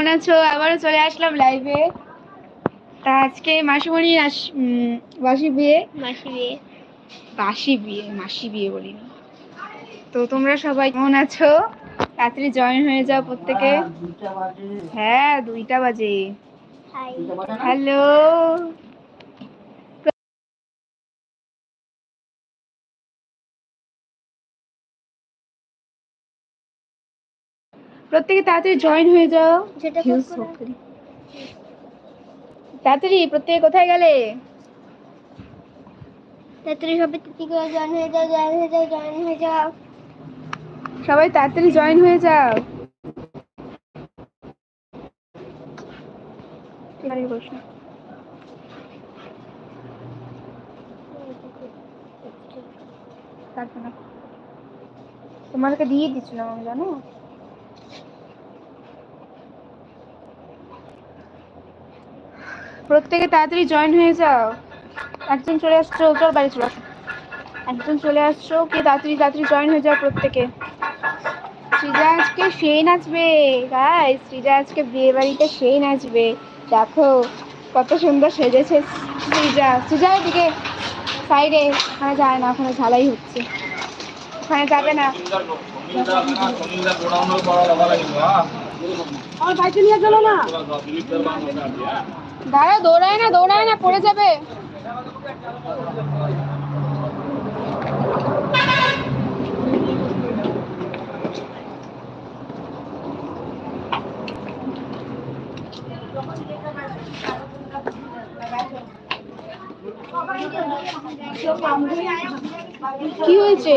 কেমন আছো? আবারও চলে আসলাম লাইভে তা আজকে মাসিমণি বাসি বিয়ে। মাসি বিয়ে। বাসি বিয়ে মাসি বিয়ে বলিনি। তো তোমরা সবাই কেমন আছো? রাত্রি জয়েন হয়ে যাও প্রত্যেকে। হ্যাঁ দুইটা বাজে। হ্যালো প্রত্যেকে তাড়াতাড়ি জয়েন হয়ে যাও। তাড়াতাড়ি প্রত্যেকে কোথায় গেলে? তাড়াতাড়ি সবাই তিতি জয়েন হয়ে যাও জয়েন হয়ে যাও জয়েন হয়ে যাও। সবাই তাড়াতাড়ি জয়েন হয়ে যাও। তোমাদেরকে দিয়ে দিচ্ছিলাম আমি জানো? প্রত্যেকে তাড়াতাড়ি জয়েন হয়ে যাও। একজন চলে আসছো চল বাড়ি চলে আসো। একজন চলে আসছো কে তাড়াতাড়ি তাড়াতাড়ি জয়েন হয়ে যাও প্রত্যেকে। সৃজা আজকে সেই নাচবে। গাই সৃজা আজকে বিয়ে বাড়িতে সেই নাচবে। দেখো কত সুন্দর সেজেছে সৃজা। সৃজা এদিকে সাইডে ওখানে যায় না ওখানে ঝালাই হচ্ছে। ওখানে যাবে না। আমার বাইকে নিয়ে চলো না। দাঁড়া, দৌড়ায় না দৌড়ায় না, পড়ে যাবে। কি হয়েছে?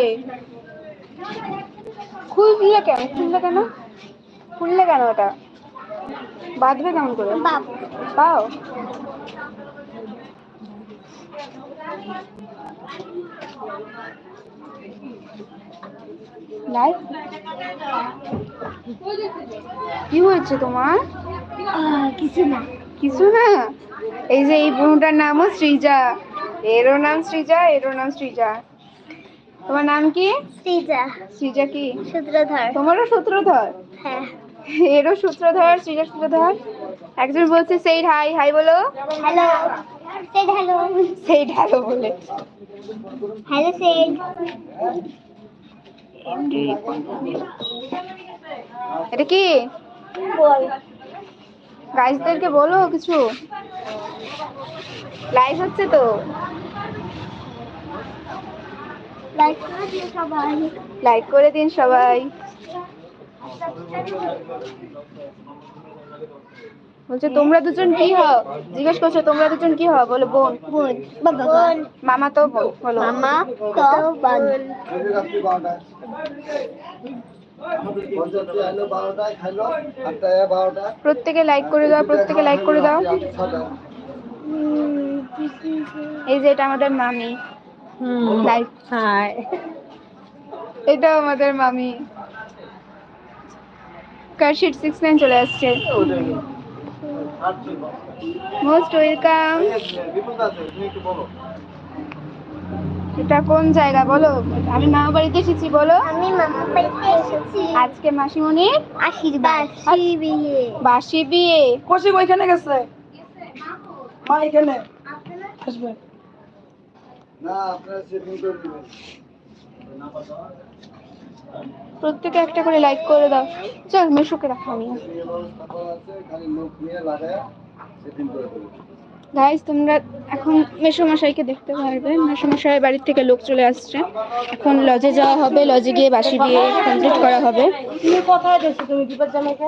খুললে কেন? খুললে কেন? খুললে কেন ওটা বাঁধবে কেমন করে? পাও? কি হয়েছে তোমার? কিছু না। কিছু না? এই যে এই বোনটার নামও সৃজা। এরও নাম সৃজা এরও নাম সৃজা। তোমার নাম কি? সৃজা। সৃজা কি? সূত্রধর। তোমারও সূত্রধর? হ্যাঁ। এরও সূত্রধর সৃজা সূত্রধর। একজন বলছে সেই হাই হাই বলো। হ্যালো সেড হ্যালো সেই ঢালো বলে। হ্যালো সেড এটা কি? বল। গাইজদেরকে বলো কিছু। লাইভ হচ্ছে তো। লাইক করে লাইক করে দিন সবাই। বলছে তোমরা দুজন কি হও? জিজ্ঞেস করছ তোমরা দুজন কি হও? বলো বোন। বোন। বোন। মামা তো বোন বলো। মামা তো বোন। প্রত্যেকে লাইক করে দাও প্রত্যেকে লাইক করে দাও। এই যে এটা আমাদের মামি। লাইক হাই এটা আমাদের মামি। কার্শিট সিক্স নাইন চলে আসছে। মোস্ট ওয়েলকাম এটা কোন জায়গা বলো? আমি মা বাড়িতে এসেছি বলো। আমি মামা বাড়িতে এসেছি। আজকে মাসিমণির আশীর্বাদ বাসি বিয়ে। বাসি বিয়ে। কৌশিক ওইখানে গেছে? মা এখানে। আসবে। প্রত্যেকে একটা করে লাইক করে দাও। চল, মেশোকে রাখো আমি। গাইজ তোমরা এখন মেশো মশাইকে দেখতে পারবে। মেশো মশাই বাড়ির থেকে লোক চলে আসছে। এখন লজে যাওয়া হবে। লজে গিয়ে বাসি দিয়ে কমপ্লিট করা হবে। তুমি কোথায় গেছো তুমি বিপদ জামাইকে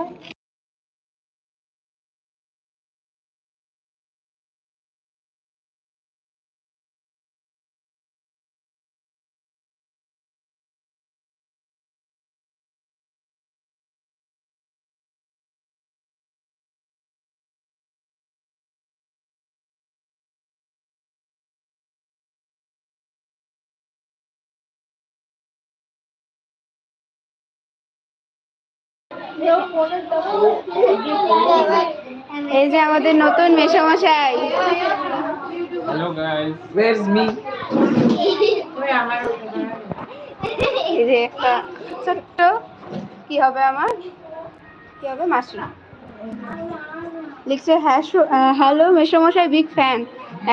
এই যে আমাদের নতুন মেশো মশাই Hello guys. Where's me? এই যে একটা ছোট্ট কি হবে আমার? কি হবে? মাসি লিখছে হ্যালো মেসমশাই বিগ ফ্যান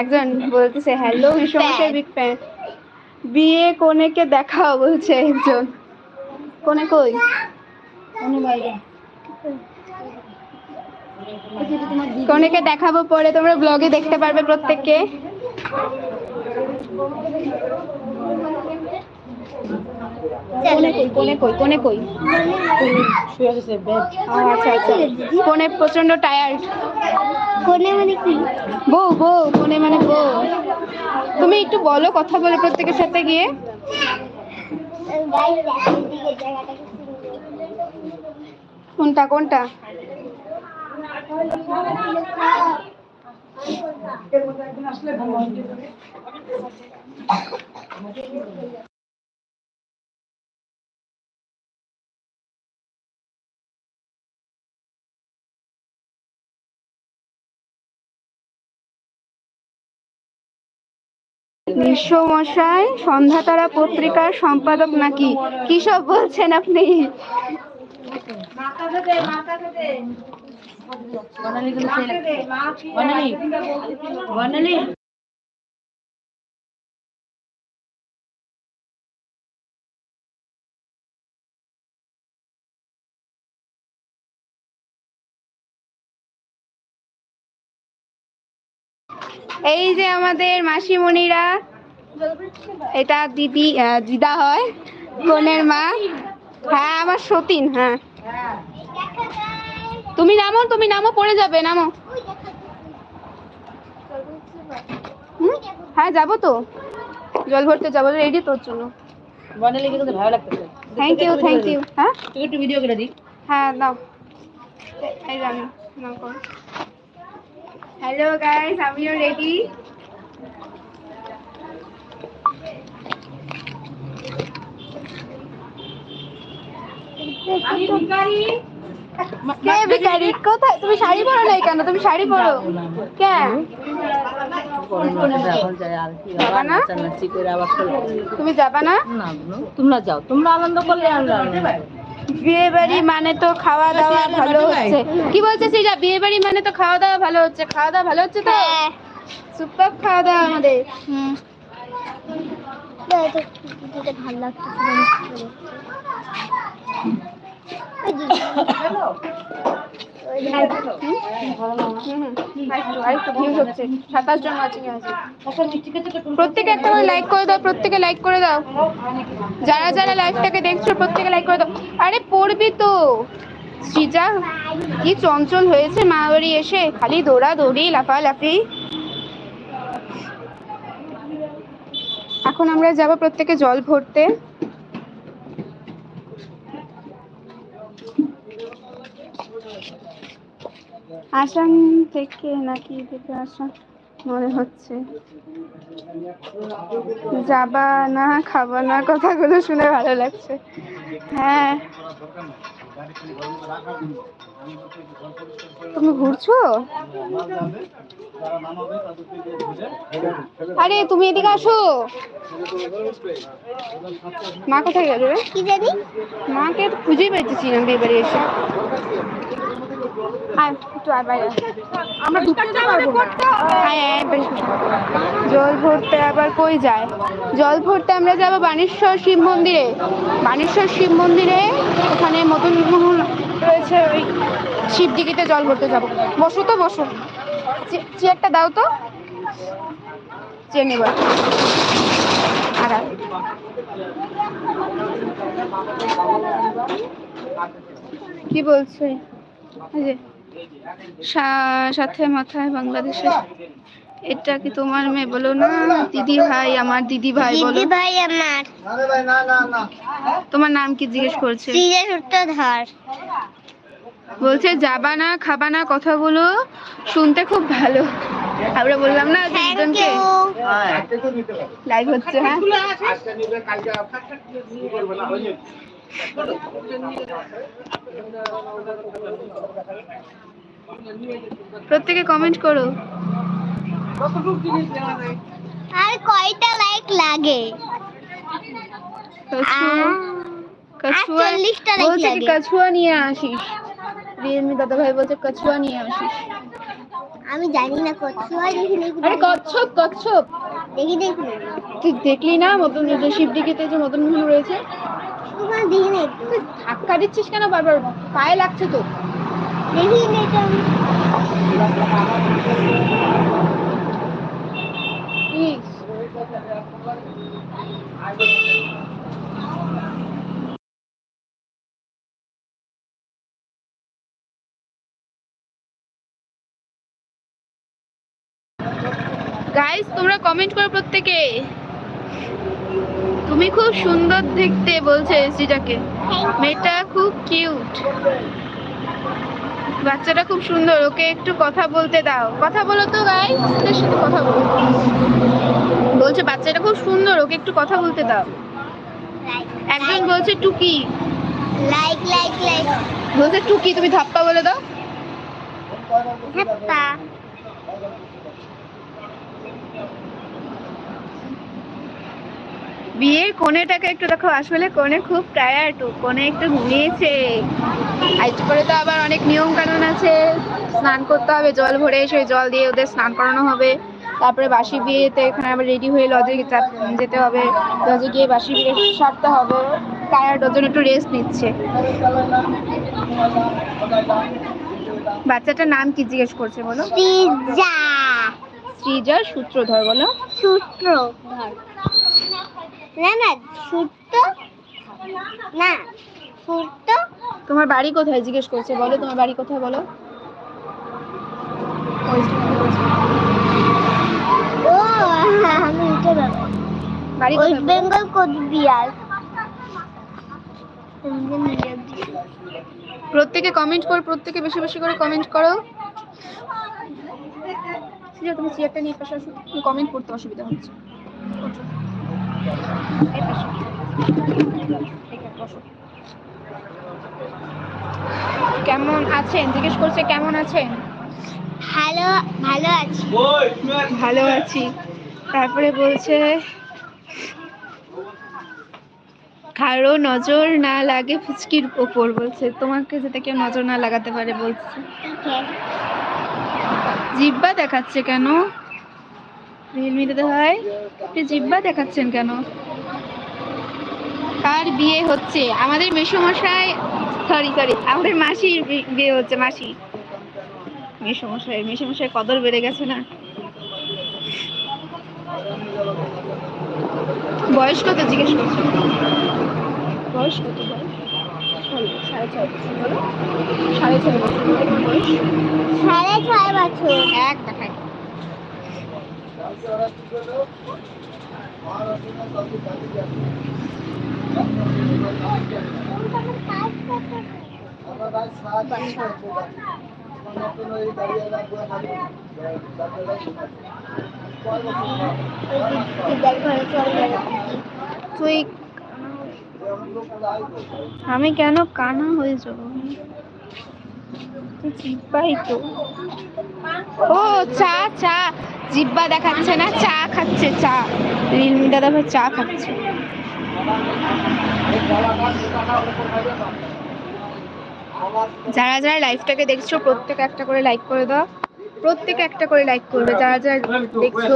একজন বলতেছে হ্যালো মেসমশাই Fan. বিগ ফ্যান বিয়ে কোনেকে দেখাও বলছে একজন। কোনে কই? কোনেকে দেখাবো পরে তোমরা ব্লগে দেখতে পারবে প্রত্যেককে। কোনে কই কোনে কই কোনে কই? শুয়ে গেছে বেড ও আচ্ছা আচ্ছা। কোনে প্রচণ্ড টায়ার্ড কোনে মানে কি? বউ বউ কোনে মানে বউ। তুমি একটু বলো কথা বলে প্রত্যেকের সাথে গিয়ে গাইস দেখো দিকে জায়গাটা কি সুন্দর কোনটা কোনটা? বিশ্বমশাই সন্ধ্যাতারা পত্রিকার সম্পাদক নাকি? কি সব বলছেন আপনি? এই যে আমাদের মাসিমণিরা এটা দিদি দিদা হয় বোনের মা। হ্যাঁ আমার সতীন হ্যাঁ। তুমি নামো তুমি নামো পড়ে যাবে নামো? হ্যাঁ যাব তো। জল ভরতে যাব রেডি তোর জন্য। বনালি কিন্তু ভালো লাগতেছে। থ্যাংক ইউ থ্যাংক ইউ হ্যাঁ? তুই একটু ভিডিও করে দিই। হ্যাঁ দাও এই যে নাও করো। হ্যালো গাইস আমিও রেডি কে ভিখারি কোথায়? তুমি শাড়ি পরো নাই কেন? তুমি শাড়ি পরো। কেন তুমি যাবা না তোমরা যাও তোমরা আনন্দ করলে আমরা বিয়ে বাড়ি মানে তো খাওয়া দাওয়া ভালো হচ্ছে। কি বলছে সেটা বিয়ে বাড়ি মানে তো খাওয়া দাওয়া ভালো হচ্ছে। খাওয়া দাওয়া ভালো হচ্ছে তো? হ্যাঁ। সুপার খাওয়া দাওয়া আমাদের। হুম। প্রত্যেকে একটা করে লাইক করে দাও, প্রত্যেকে লাইক করে দাও। যারা যারা লাইভটাকে দেখছ, প্রত্যেকে লাইক করে দাও। আরে, পড়বি তো। সৃজা, কি চঞ্চল হয়েছে মা বাড়ি এসে। খালি দৌড়া দৌড়ি লাফালাফি। এখন আমরা যাব প্রত্যেকে জল ভরতে। আসাম থেকে নাকি থেকে আসা, মনে হচ্ছে। যাবা না, খাবা না, কথাগুলো শুনে ভালো লাগছে। হ্যাঁ। তুমি ঘুরছো? আরে তুমি এদিকে আসো। মা কোথায় গেল রে? কি জানি? মাকে খুঁজেই পাইতেছি না বিয়ে বাড়ি এসে। একটু বাইরে আমরা ঢুকতে পারব না। আয় আয় জল ভরতে আবার কই যায়? জল ভরতে আমরা যাব বানেশ্বর শিব মন্দিরে। বানেশ্বর শিব মন্দিরে ওখানে মদন মোহন রয়েছে ওই শিবদিঘিতে জল ভরতে যাব। বসো তো বসো। চে- চেয়ারটা দাও তো। চেয়ে নেব। আর আর। কি বলছে? সাথে মাথায় বাংলাদেশের এটা কি তোমার মেয়ে? বলো না দিদি ভাই আমার দিদি ভাই বলো। দিদি ভাই আমার। তোমার নাম কি জিজ্ঞেস করছে? সূত্রধর। বলছে যাবা না খাবা না কথাগুলো শুনতে খুব ভালো। আমরা বললাম না দুজনকে লাইভ হচ্ছে হ্যাঁ? প্রত্যেকে কমেন্ট করো। আর কয়টা লাইক লাগে? কচুয়া আহ, কচুয়া আর 40 টা like বলছে কি লাগে। কচুয়া নিয়ে আসিস। রিয়েলমি দাদা ভাই বলছে কছুয়া নিয়ে আসিস। আমি জানি না আরে কচ্ছপ কচ্ছপ। দেখি দেখি। তুই দেখলি না মতন যে শিবডিগিতে যে মদন মোহন রয়েছে? ওখানে দেখি না, একটু ধাক্কা দিচ্ছিস কেন বারবার? পায়ে লাগছে তো। দেখি না এটা। গাইস তোমরা কমেন্ট করো প্রত্যেকে। তুমি খুব সুন্দর দেখতে বলছে এসিটাকে। মেয়েটা খুব কিউট। বাচ্চাটা খুব সুন্দর ওকে একটু কথা বলতে দাও। কথা বলো তো গাইস ওদের সাথে কথা বলো। বলছে বাচ্চাটা খুব সুন্দর ওকে একটু কথা বলতে দাও। একজন বলছে টুকি। লাইক লাইক লাইক বলছে টুকি তুমি ধাপ্পা বলে দাও। ধাপ্পা। বিয়ের কোণেটাকে একটু দেখো আসলে কোণে খুব টায়ার্ড কোণে একটু ঘুমিয়েছে। আজ করে তো আবার অনেক নিয়ম কানুন আছে স্নান করতে হবে জল ভরে এসে জল দিয়ে ওদের স্নান করানো হবে। তারপরে বাসি বিয়েতে এখানে আবার রেডি হয়ে লজে যেতে হবে। লজে গিয়ে বাসি বিয়ে সারতে হবে টায়ার্ড ওর জন্য একটু রেস্ট নিচ্ছে। বাচ্চাটার নাম কি জিজ্ঞেস করছে বলো? সূত্রধর বলো। সূত্র না না সূত্র না সূত্র তোমার বাড়ি কোথায়? জিজ্ঞেস করছে বলো তোমার বাড়ি কোথায় বলো। ও আমি যাব বাড়ি ওয়েস্ট বেঙ্গল কোচবিহার। প্রত্যেকে কমেন্ট করো প্রত্যেকে বেশি বেশি করে কমেন্ট করো। তুমি চেয়ারটা নিয়ে পাশে আসো কমেন্ট করতে অসুবিধা হচ্ছে। কেমন আছেন? জিজ্ঞেস করছে কেমন আছেন? ভালো ভালো আছি। ভালো আছি। তারপরে বলছে কারও নজর না লাগে ফুচকির ওপর। বলছে তোমাকে যাতে কেউ নজর না লাগাতে পারে বলছে। জিব্বা দেখাচ্ছে কেন? রিয়েলমি দিতে হয়। আপনি জিব্বা দেখাচ্ছেন কেন? কার বিয়ে হচ্ছে? আমাদের মেসোমশাই সরি সরি আমাদের মাসির বিয়ে হচ্ছে মাসি। মেসোমশাই মেসোমশাই কদর বেড়ে গেছে না? বয়স কত জিজ্ঞেস করছ? বয়স কত সাড়ে ছয় বছর সাড়ে ছয় বছর বয়স? সাড়ে ছয় বছর। এক দেখায় পিজ্জার ঘরে চলে গেল তুই আমি কেন কানা হয়ে যাব? তো। ও চা চা। জিব্বা দেখাচ্ছে না চা খাচ্ছে চা। রিলমি দাদা ভাই চা খাচ্ছে। যারা যারা লাইভটাকে দেখছ প্রত্যেকে একটা করে লাইক করে দাও। প্রত্যেকে একটা করে লাইক করবে যারা যারা দেখছ।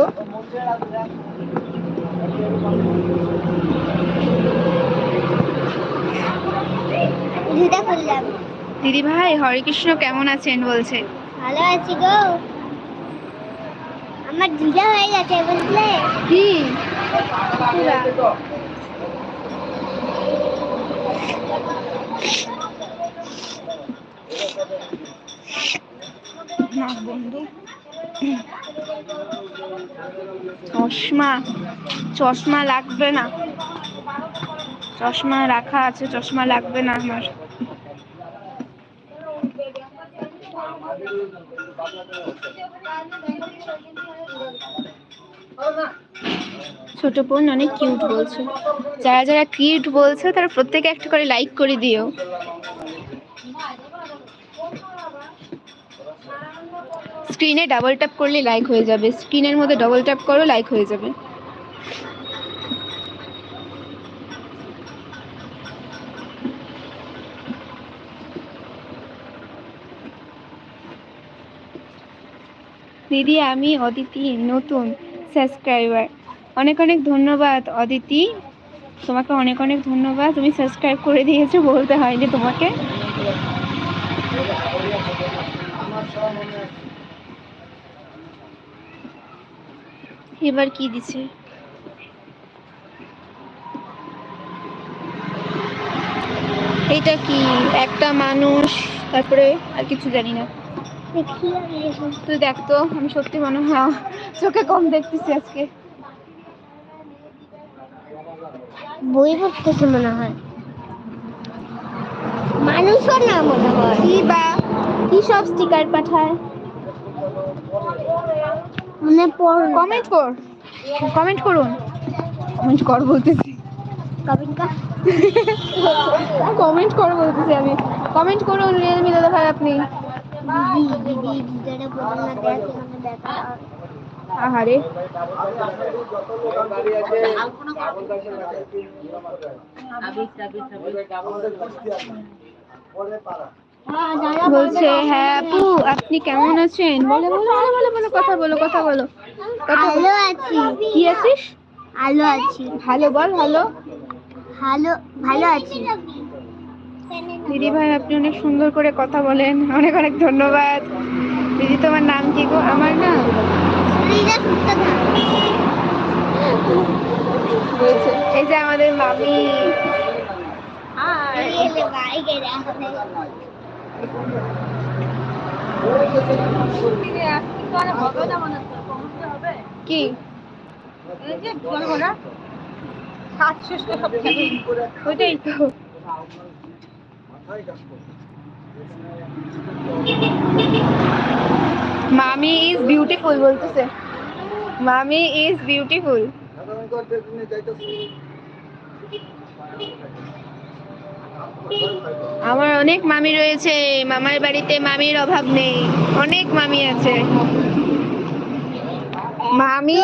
দিদি ভাই হরে কৃষ্ণ কেমন আছেন বলছে? ভালো আছি গো। আমার ঢিলা হয়ে গেছে বুঝলে? কি? বন্ধু। চশমা চশমা লাগবে না। চশমা রাখা আছে চশমা লাগবে না আমার। ছোট বোন অনেক কিউট বলছে। যারা যারা কিউট বলছে, তারা প্রত্যেকে একটা করে লাইক করে দিও। স্ক্রিনে ডাবল ট্যাপ করলে লাইক হয়ে যাবে। স্ক্রিনের মধ্যে ডবল ট্যাপ করো লাইক হয়ে যাবে। দিদি আমি অদিতি নতুন সাবস্ক্রাইবার অনেক অনেক ধন্যবাদ অদিতি। তোমাকে অনেক অনেক ধন্যবাদ। তুমি সাবস্ক্রাইব করে দিয়েছ, বলতে হয়নি তোমাকে। এবার কি দিছে? এটা কি? একটা মানুষ, তারপরে আর কিছু জানি না। তুই দেখ তো আমি সত্যি মনে হয় চোখে কম দেখতেছি আজকে। বই পড়তেছে মনে হয়। মানুষও না মনে হয়। কি বা কি সব স্টিকার পাঠায়? মনে পড়। কমেন্ট কর কমেন্ট করুন। কমেন্ট কর বলতেছি। কবিতা কমেন্ট কর বলতেছি আমি। কমেন্ট করুন রিয়েলমি দাদা ভাই আপনি। আহারে। হ্যাঁ বলছে হ্যাঁ আপু আপনি কেমন আছেন? বলে বলো বলো বলো বলো কথা বলো। কথা বলো। ভালো আছি। কি আছিস? ভালো আছি। ভালো বল ভালো। ভালো ভালো আছি। দিদি ভাই আপনি অনেক সুন্দর করে কথা বলেন। অনেক অনেক ধন্যবাদ। দিদি তোমার নাম কি গো? আমার না এই যে আমাদের মামি। কি? ওইটাই তো। মামি ইজ বিউটিফুল বলতেছে। মামি ইজ বিউটিফুল আমার অনেক মামি রয়েছে মামার বাড়িতে মামির অভাব নেই অনেক মামি আছে। মামি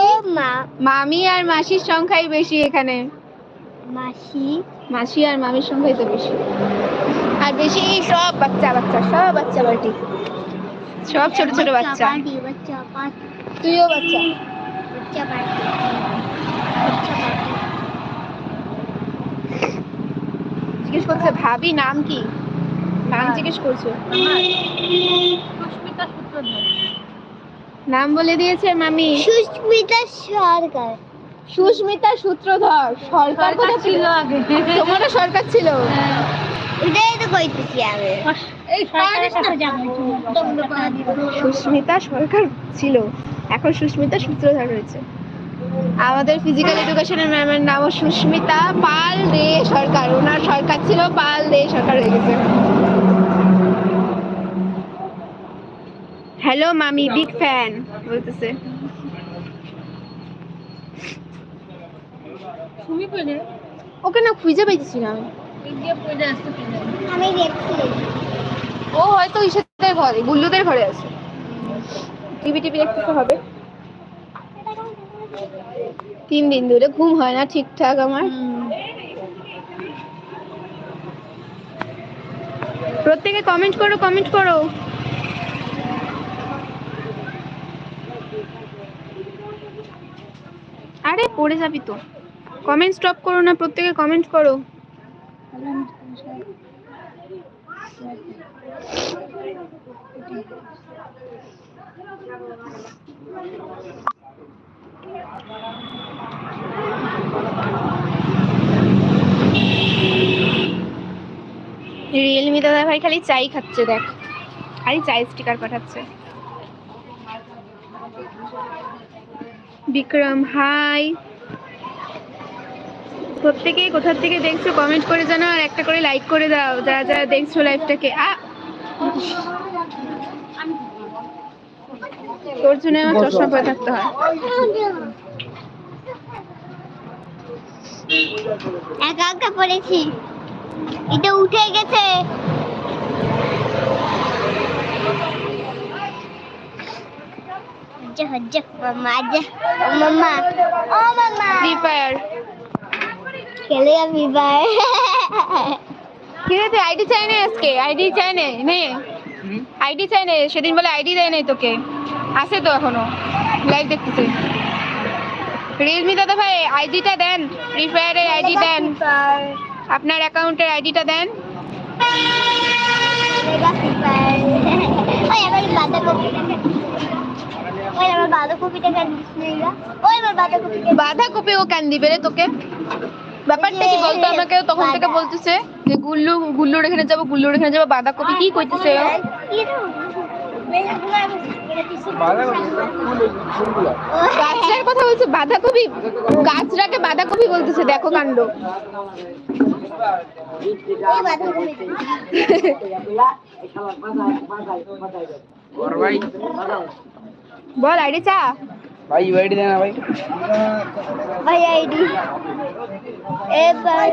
মামি আর মাসির সংখ্যাই বেশি এখানে। মাসি? মাসি আর মামির সংখ্যাই তো বেশি। আর বেশি সব বাচ্চা বাচ্চা সব বাচ্চা বাড়ি সব ছোট ছোট বাচ্চা তুইও বাচ্চা। জিজ্ঞেস করছে ভাবি নাম কি? নাম জিজ্ঞেস করছে। সুস্মিতা সূত্রধর। নাম বলে দিয়েছে মামি। সুস্মিতা সরকার। সুস্মিতা সূত্রধর। সরকার ছিল? ছিল আগে। তোমারও সরকার ছিল? এটাই তো কইতেছি আমি। সুস্মিতা সরকার ছিল। এখন সুস্মিতা সূত্রধর হয়েছে আমাদের ফিজিক্যাল এডুকেশনের ম্যামের নামও সুস্মিতা পাল দে সরকার। ওনার সরকার ছিল পাল দে সরকার হয়ে গেছে। হ্যালো মামি বিগ ফ্যান বলতেছে। ওকে না খুঁজে পাইতেছি না আমি। আমি দেখছি। ও হয়তো ইসাদের ঘরে গুল্লুদের ঘরে আছে। টিভি টিভি দেখতে হবে। তিন দিন ধরে ঘুম হয় না ঠিকঠাক আমার। প্রত্যেকে কমেন্ট করো কমেন্ট করো। আরে পড়ে যাবি তো। কমেন্ট স্টপ করো না প্রত্যেকে কমেন্ট করো। রিয়েলমি দাদা ভাই খালি চাই খাচ্ছে দেখ। খালি চাই স্টিকার পাঠাচ্ছে। বিক্রম হাই প্রত্যেকেই কোথা থেকে দেখছ কমেন্ট করে জানাও আর একটা করে লাইক করে দাও যারা যারা দেখছ লাইভটাকে আ! তোর জন্য আমার চশমা পরে থাকতে হয়। একা একা পড়েছি। এটা উঠে গেছে। হজ্জা হজ্জা আজ্জা ও মাম্মা ও মাম্মা ফ্রি ফায়ার খেলে আমি বাই কি রে তুই আইডি চাই না আজকে? আইডি চাই না নে। আইডি চাই না সেদিন বলে আইডি দেয় নাই তোকে। আছে তো এখনও। লাইভ দেখতেছে। রিয়েলমি দাদা ভাই আইডিটা দেন। ফ্রি ফায়ারের আইডি দেন। আপনার অ্যাকাউন্টের আইডিটা দেন। ওই আমার বাঁধাকপিটা ওই আমার বাঁধাকপিটা বাঁধাকপি ও কেন দিবে রে তোকে? ব্যাপারটা কি বলতো? আমাকে তখন থেকে বলতেছে যে গুল্লু গুল্লুর এখানে যাব গুল্লুর এখানে যাব বাঁধাকপি কি কইতেছে? গাছরার কথা বলছে বাঁধাকপি গাছরাকে বাঁধাকপি বলতেছে দেখো কাণ্ড। বল আইডি চা ভাই ইউআইডি দেনা ভাই ভাই আইডি এ ভাই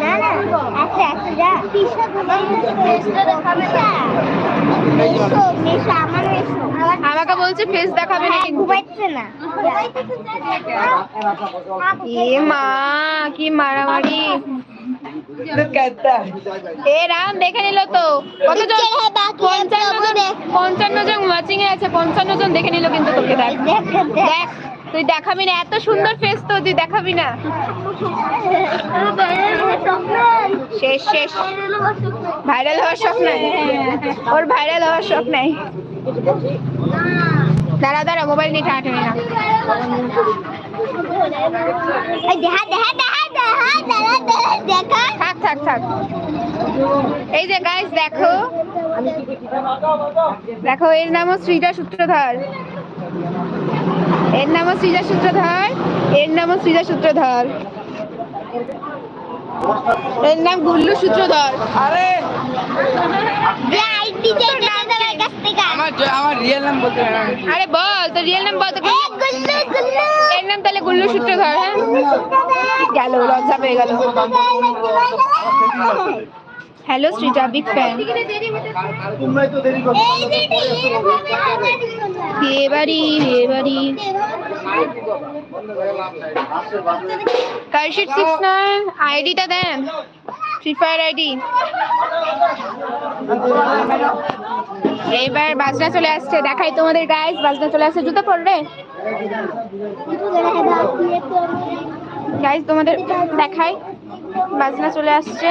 না না আছে আছে যা পিছা ঘুমাই আমাকে বলছে ফেস দেখাবে না। ঘুমাইছে না এ মা কি মারামারি। এ রাম দেখে নিল তো। কতজন পঞ্চান্ন জন পঞ্চান্ন জন ওয়াচিং এ আছে পঞ্চান্ন জন দেখে নিল কিন্তু তোকে দেখ। দেখ তুই দেখাবি না এত সুন্দর ফেস তো তুই দেখাবি না। শেষ শেষ। ভাইরাল হওয়ার শখ নাই। ওর ভাইরাল হওয়ার শখ নাই। দাঁড়া দাঁড়া মোবাইল নিয়ে টানাটানি না। দেখা দেখা দেখা। থাক থাক থাক। এই যে গাইস দেখো। দেখো এর নামও শ্রীজা সূত্রধর। এর নামও শ্রীজা সূত্রধর এর নামও শ্রীজা সূত্রধর। এর নাম গুল্লু সূত্রধর। তোমার কাছ থেকে। আমার আমার রিয়েল নাম বলতে আরে বল তোর রিয়েল নাম বল তো গুল্লু গুল্লু। এর নাম তাহলে গুল্লু সূত্রধর হ্যাঁ? গেল লজ্জা পেয়ে গেল। হ্যালো শ্রীজা বিগ ফ্যান বিয়ে বাড়ি বিয়ে বাড়ি কার্শিট সিক্স নাইন আইডিটা দেন। ফ্রি ফায়ার আইডি এইবার বাজনা চলে আসছে। দেখাই তোমাদের গাইস বাজনা চলে আসছে। জুতো পরবে? গাইস তোমাদের দেখাই। বাজনা চলে আসছে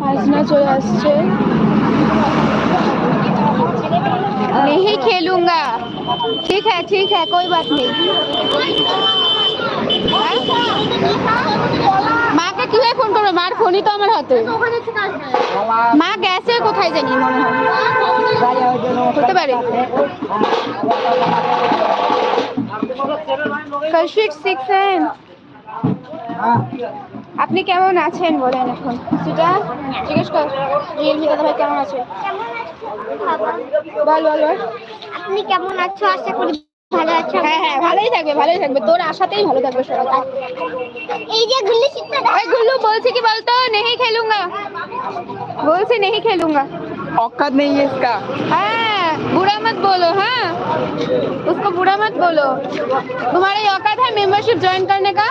বাজনা চলে আসছে नहीं खेलूंगा ठीक है ठीक है कोई बात नहीं মাকে কিভাবে ফোন করবে মার ফোনই তো আমার হাতে মা গেছে কোথায় জানি মনে হয় হতে পারে কশিট সিক্স আপনি কেমন আছেন বলেন এখন? সেটা জিজ্ঞেস কর রিয়েলমি ভাই কেমন আছে? বল বল বল। আপনি কেমন আছো? আশা করি ভালো আছো। হ্যাঁ হ্যাঁ ভালোই থাকবে ভালোই থাকবে। তোর আশাতেই ভালো থাকবে সবাই এই যে গুল্লু সিদ্ধা ওই গুল্লু বলছে কি বলতো? নেহি খেলুঙ্গা। বলছে নেহি খেলুঙ্গা। औकात नहीं है इसका हाँ बुरा मत बोलो हाँ उसको बुरा मत बोलो तुम्हारा ये औकात है मेंबरशिप ज्वाइन करने का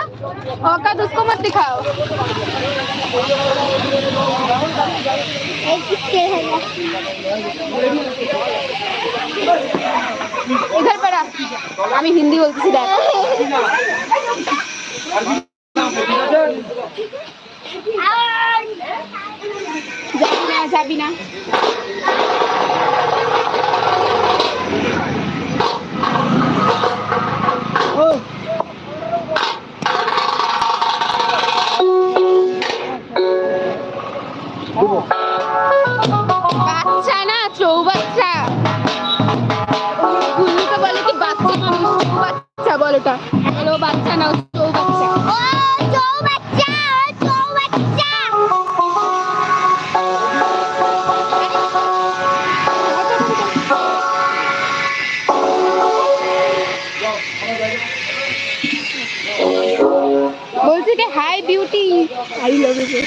औकात उसको मत दिखाओ এই কিসে হলো इधर पड़ा আমি হিন্দি বলতেছি দেখ যাবি না যাবি না বাচ্চা না চৌবাচ্চা গুল্লুকে বলে কি বাচ্চা মানুষ চৌবাচ্চা বল ওটা বলো বাচ্চা না চৌবাচ্চা ও চৌ বাচ্চা ও বলছে কি hi beauty I love you